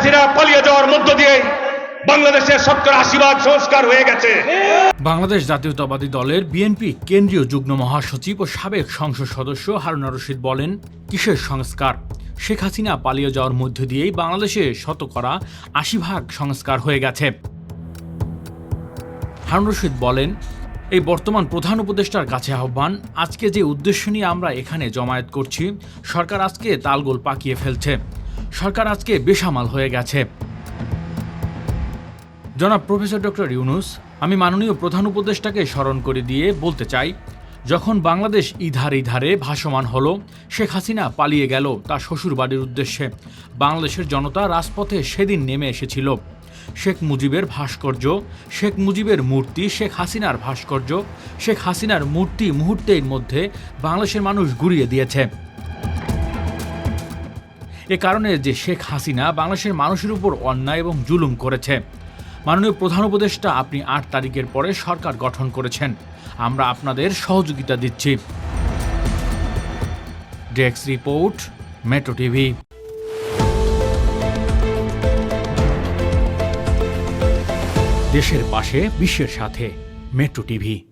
হাসিনা পালিয়ে যাওয়ার মধ্য দিয়ে বাংলাদেশের শতকরা আশি ভাগ সংস্কার হয়ে গেছে। বাংলাদেশ জাতীয়তাবাদী দলের বিএনপি কেন্দ্রীয় যুগ্ম মহাসচিব ও সাবেক সংসদ সদস্য হারুনা রশিদ বলেন, কিসের সংস্কার? শেখ হাসিনা পালিয়ে যাওয়ার মধ্য দিয়েই বাংলাদেশে শতকরা আশি ভাগ সংস্কার হয়ে গেছে। হারুন রশিদ বলেন, এই বর্তমান প্রধান উপদেষ্টার কাছে আহ্বান, আজকে যে উদ্দেশ্য নিয়ে আমরা এখানে জমায়েত করছি, সরকার আজকে তালগোল পাকিয়ে ফেলছে। সরকার আজকে বেসামাল হয়ে গেছে। জনাব প্রফেসর ডক্টর ইউনুস, আমি মাননীয় প্রধান উপদেষ্টাকে স্মরণ করে দিয়ে বলতে চাই, যখন বাংলাদেশ ইধার ইধারে ভাসমান হলো, শেখ হাসিনা পালিয়ে গেল তার শ্বশুরবাড়ির উদ্দেশ্যে। বাংলাদেশের জনতা রাজপথে সেদিন নেমে এসেছিল। শেখ মুজিবের ভাস্কর্য, শেখ মুজিবের মূর্তি, শেখ হাসিনার ভাস্কর্য, শেখ হাসিনার মূর্তি মুহূর্তের মধ্যে বাংলাদেশের মানুষ গুড়িয়ে দিয়েছে। এ কারণে যে শেখ হাসিনা বাংলাদেশের মানুষের উপর অন্যায় এবং জুলুম করেছে। মাননীয় প্রধান উপদেষ্টা, আপনি আট তারিখের পরে সরকার গঠন করেছেন। আমরা আপনাদের সহযোগিতা দিচ্ছি। ডেক্স রিপোর্ট, মেট্রো টিভি। দেশের পাশে, বিশ্বের সাথে, মেট্রো টিভি।